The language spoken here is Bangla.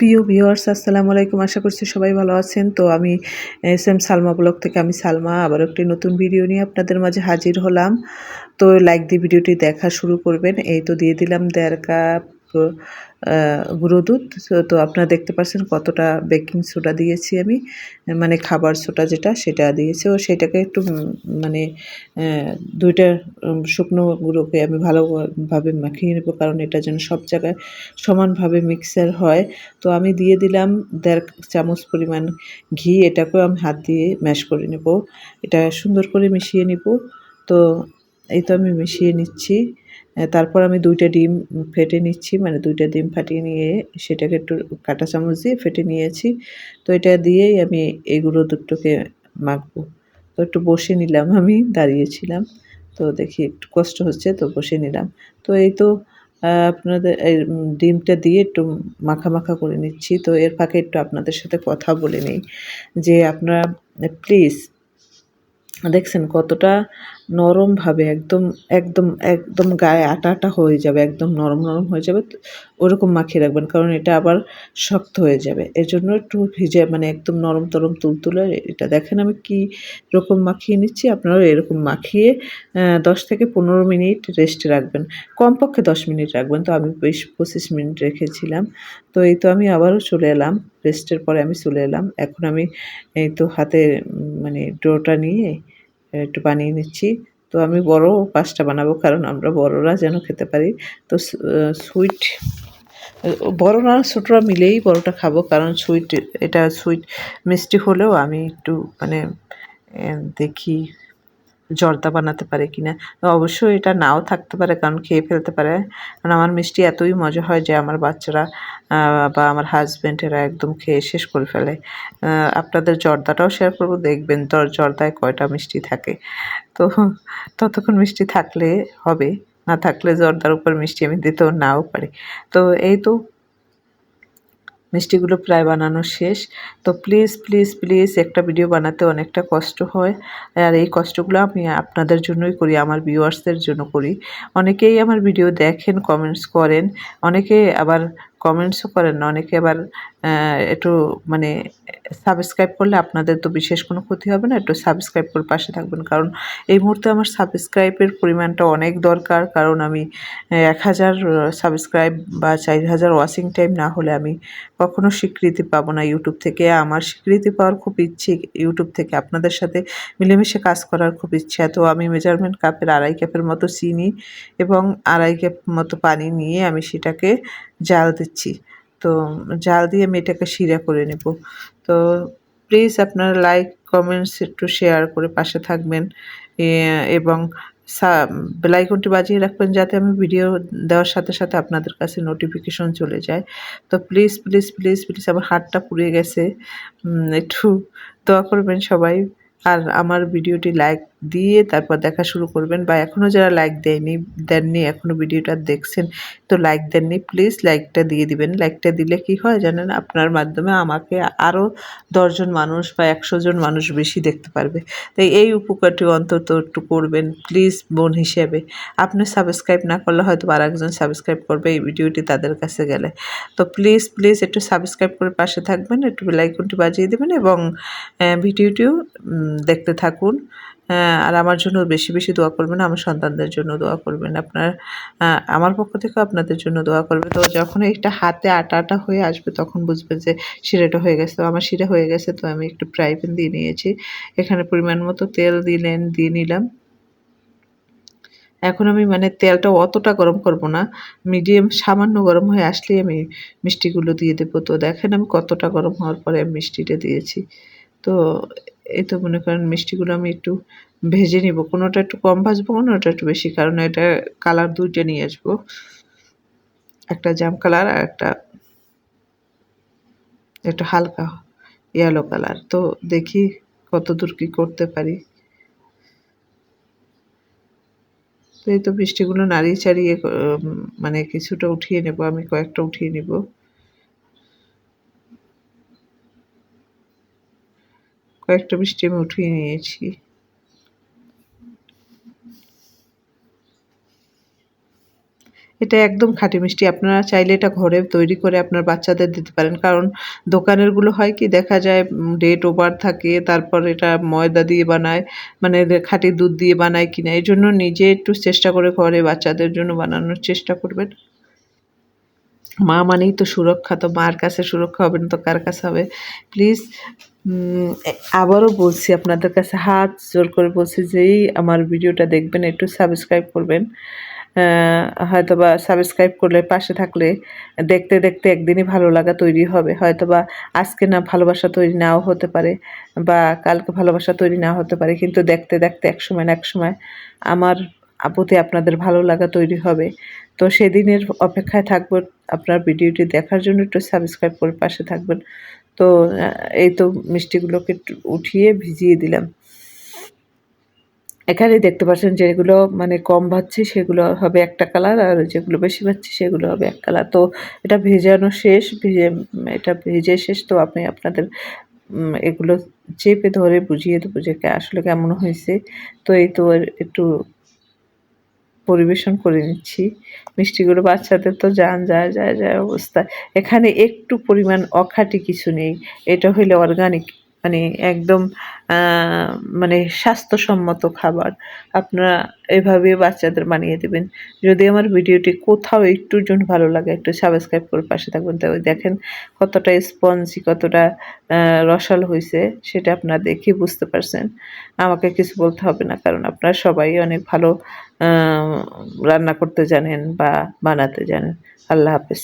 প্রিয় ভিউয়ার্স, আসসালামু আলাইকুম। আশা করছি সবাই ভালো আছেন। তো আমি এস এম সালমা ব্লগ থেকে আমি সালমা, আবার একটি নতুন ভিডিও নিয়ে আপনাদের মাঝে হাজির হলাম। তো লাইক দিয়ে ভিডিওটি দেখা শুরু করবেন। এই তো দিয়ে দিলাম দেড় কাপ গুঁড়ো দুধ। তো- আপনারা দেখতে পাচ্ছেন কতটা বেকিং সোডা দিয়েছি আমি। মানে খাবার সোডা যেটা, সেটা দিয়েছি। ও, সেটাকে একটু মানে দুইটা শুকনো গুঁড়োকে আমি ভালোভাবে মাখিয়ে নেব, কারণ এটা যেন সব জায়গায় সমানভাবে মিক্সার হয়। তো আমি দিয়ে দিলাম দেড় চামচ পরিমাণ ঘি। এটাকেও আমি হাত দিয়ে ম্যাশ করে নেব। এটা সুন্দর করে মিশিয়ে নিব। তো, এই তো আমি মিশিয়ে নিচ্ছি। তারপর আমি দুইটা ডিম ফেটে নিচ্ছি মানে দুইটা ডিম ফাটিয়ে নিয়ে সেটাকে একটু কাঁটা চামচ দিয়ে ফেটে নিয়েছি। তো এটা দিয়েই আমি এগুলো দুটোকে মাখবো। তো একটু বসে নিলাম আমি, দাঁড়িয়েছিলাম। তো দেখি একটু কষ্ট হচ্ছে, তো বসে নিলাম। তো এই তো আপনাদের এই ডিমটা দিয়ে একটু মাখা মাখা করে নিচ্ছি। তো এর ফাঁকে একটু আপনাদের সাথে কথা বলে নিই যে আপনারা, প্লিজ, দেখছেন কতটা নরমভাবে একদম একদম একদম গায়ে আটা আটা হয়ে যাবে, একদম নরম নরম হয়ে যাবে, ওরকম মাখিয়ে রাখবেন, কারণ এটা আবার শক্ত হয়ে যাবে। এর জন্য একটু ভিজে মানে একদম নরম, তরম, তুলতুলে, এটা দেখেন আমি কি রকম মাখিয়ে নিচ্ছি, আপনারাও এরকম মাখিয়ে দশ থেকে পনেরো মিনিট রেস্টে রাখবেন। কমপক্ষে দশ মিনিট রাখবেন, তো আমি বিশ পঁচিশ মিনিট রেখেছিলাম। তো এই তো আমি আবারও চলে এলাম রেস্টের পরে আমি চলে এলাম। এখন আমি এই তো হাতে মানে ডোটা নিয়ে একটু বানিয়ে নিচ্ছি। তো আমি বড় পাঁচটা বানাবো, কারণ আমরা বড়রা যেন খেতে পারি। তো সুইট বড় না, ছোটরা মিলেই বড়টা খাব, কারণ সুইট এটা সুইট মিষ্টি হলেও আমি একটু মানে দেখি জর্দা বানাতে পারে কিনা। তো অবশ্যই এটা নাও থাকতে পারে, কারণ খেয়ে ফেলতে পারে। কারণ আমার মিষ্টি এতই মজা হয় যে আমার বাচ্চারা বা আমার হাজব্যান্ড এরা একদম খেয়ে শেষ করে ফেলে। আপনাদের জর্দাটাও শেয়ার করব, দেখবেন তো জর্দায় কয়টা মিষ্টি থাকে। তো ততক্ষণ মিষ্টি থাকলে হবে, না থাকলে জর্দার উপর মিষ্টি আমি দিতেও নাও পারি। তো এই তো মিষ্টিগুলো প্রায় বানানো শেষ। তো প্লিজ প্লিজ প্লিজ একটা ভিডিও বানাতে অনেকটা কষ্ট হয়। আর এই কষ্টগুলো আমি আপনাদের জন্যই করি, আমার ভিউয়ার্সদের জন্য করি। অনেকেই আমার ভিডিও দেখেন কমেন্টস করেন। অনেকে আবার কমেন্টসও করেন না, অনেকে আবার একটু মানে সাবস্ক্রাইব করলে আপনাদের তো বিশেষ কোনো ক্ষতি হবে না, একটু সাবস্ক্রাইব করে পাশে থাকবেন। কারণ এই মুহূর্তে আমার সাবস্ক্রাইবের পরিমাণটা অনেক দরকার, কারণ আমি এক হাজার সাবস্ক্রাইব বা চার হাজার ওয়াচিং টাইম না হলে আমি কখনো স্বীকৃতি পাবো না ইউটিউব থেকে। আমার স্বীকৃতি পাওয়ার খুব ইচ্ছে ইউটিউব থেকে, আপনাদের সাথে মিলেমিশে কাজ করার খুব ইচ্ছা। তো আমি মেজারমেন্ট কাপের আড়াই কাপের মতো চিনি এবং আড়াই কাপ মতো পানি নিয়ে আমি সেটাকে জাল দিচ্ছি। তো জাল দিয়ে আমি এটাকে শিরা করে নেব। তো প্লিজ আপনারা লাইক কমেন্টস একটু শেয়ার করে পাশে থাকবেন। এবং বেলাইকনটি বাজিয়ে রাখবেন যাতে আমি ভিডিও দেওয়ার সাথে সাথে আপনাদের কাছে নোটিফিকেশন চলে যায়। তো প্লিজ প্লিজ প্লিজ প্লিজ আমার হাতটা পুড়ে গেছে। একটু দোয়া করবেন সবাই। আর আমার ভিডিওটি লাইক দিয়ে তারপর দেখা শুরু করবেন বা এখনও যারা লাইক দেয়নি, দেননি এখনও ভিডিওটা দেখছেন, তো লাইক দেননি প্লিজ লাইকটা দিয়ে দিবেন। লাইকটা দিলে কি হয় জানেন? আপনার মাধ্যমে আমাকে আরও দশজন মানুষ বা একশো জন মানুষ বেশি দেখতে পারবে। তাই এই উপকারটি অন্তত একটু করবেন প্লিজ বোন হিসেবে। আপনি সাবস্ক্রাইব না করলে হয়তো আর একজন সাবস্ক্রাইব করবে এই ভিডিওটি তাদের কাছে গেলে। তো প্লিজ প্লিজ একটু সাবস্ক্রাইব করে পাশে থাকবেন, একটু বেলাইকনটি বাজিয়ে দেবেন এবং ভিডিওটিও দেখতে থাকুন। আর আমার জন্য বেশি বেশি দোয়া করবেন, আমার সন্তানদের জন্য দোয়া করবেন। আপনার আমার পক্ষ থেকে আপনাদের জন্য দোয়া করবে। তো যখন একটা হাতে আটা আটা হয়ে আসবে, তখন বুঝবেন যে শিরাটা হয়ে গেছে। তো আমার শিরা হয়ে গেছে, তো আমি একটু ফ্রাই প্যান দিয়ে নিয়েছি। এখানে পরিমাণ মতো তেল দিলেন, দিয়ে নিলাম। এখন আমি মানে তেলটা অতটা গরম করব না। মিডিয়াম সামান্য গরম হয়ে আসলেই আমি মিষ্টিগুলো দিয়ে দেবো। তো দেখেন আমি কতটা গরম হওয়ার পরে মিষ্টিটা দিয়েছি। তো এই তো মনে করেন মিষ্টিগুলো আমি একটু ভেজে নিব। কোনোটা একটু কম ভাজবো, কোনোটা একটু বেশি, কারণ এটা কালার দুইটা নিয়ে আসব। একটা জাম কালার আর একটা একটু হালকা ইয়েলো কালার তো দেখি কত দূর কী করতে পারি। তো এই তো মিষ্টিগুলো নাড়িয়ে চাড়িয়ে মানে কিছুটা উঠিয়ে নেব। আমি কয়েকটা উঠিয়ে নেব। কয়েকটা মিষ্টি আমি উঠিয়ে নিয়েছি। এটা একদম খাঁটি মিষ্টি। আপনারা চাইলে এটা ঘরে তৈরি করে আপনার বাচ্চাদের দিতে পারেন। কারণ দোকানেরগুলো হয় কি, দেখা যায় ডেট ওভার থাকে, তারপর এটা ময়দা দিয়ে বানায় মানে খাঁটি দুধ দিয়ে বানায় কিনা। এই জন্য নিজে একটু চেষ্টা করে ঘরে বাচ্চাদের জন্য বানানোর চেষ্টা করবেন। মা মানেই তো সুরক্ষা, তো মার কাছে সুরক্ষা হবে না তো কার কাছে হবে? প্লিজ আবারও বলছি আপনাদের কাছে হাত জোর করে বলছি যেই আমার ভিডিওটা দেখবেন, একটু সাবস্ক্রাইব করবেন। হয়তো বা সাবস্ক্রাইব করলে, পাশে থাকলে দেখতে দেখতে একদিনই ভালো লাগা তৈরি হবে। হয়তো বা আজকে না ভালোবাসা তৈরি নাও হতে পারে বা কালকে ভালোবাসা তৈরি না হতে পারে, কিন্তু দেখতে দেখতে এক সময় না এক সময় আমার প্রতি আপনাদের ভালো লাগা তৈরি হবে। তো সেদিনের অপেক্ষায় থাকব আপনার ভিডিওটি দেখার জন্য একটু সাবস্ক্রাইব করে পাশে থাকবেন। তো এই তো মিষ্টিগুলোকে উঠিয়ে ভিজিয়ে দিলাম। এখানে দেখতে পাচ্ছেন যেগুলো মানে কম ভাজছি সেগুলো হবে একটা কালার আর যেগুলো বেশি ভাজছি সেগুলো হবে এক কালার তো এটা ভেজানো শেষ, ভেজে এটা ভেজে শেষ। তো আপনি আপনাদের এগুলো চেপে ধরে বুঝিয়ে দেবো যে আসলে কেমন হয়েছে। তো এই তো একটু পরিবেশন করে নিচ্ছি। মিষ্টিগুলো বাচ্চাদের তো যান, যায় যায় যা অবস্থা। এখানে একটু পরিমাণ অখাটি কিছু নেই। এটা হইলে অর্গানিক মানে একদম মানে স্বাস্থ্যসম্মত খাবার আপনারা এভাবে বাচ্চাদের বানিয়ে দেবেন। যদি আমার ভিডিওটি কোথাও একটুর জন্য ভালো লাগে, একটু সাবস্ক্রাইব করে পাশে থাকবেন। তবে দেখেন কতটা স্পঞ্জি কতটা রসাল হয়েছে সেটা আপনারা দেখে বুঝতে পারছেন। আমাকে কিছু বলতে হবে না, কারণ আপনারা সবাই অনেক ভালো রান্না করতে জানেন বা বানাতে জানেন। আল্লাহ হাফেজ।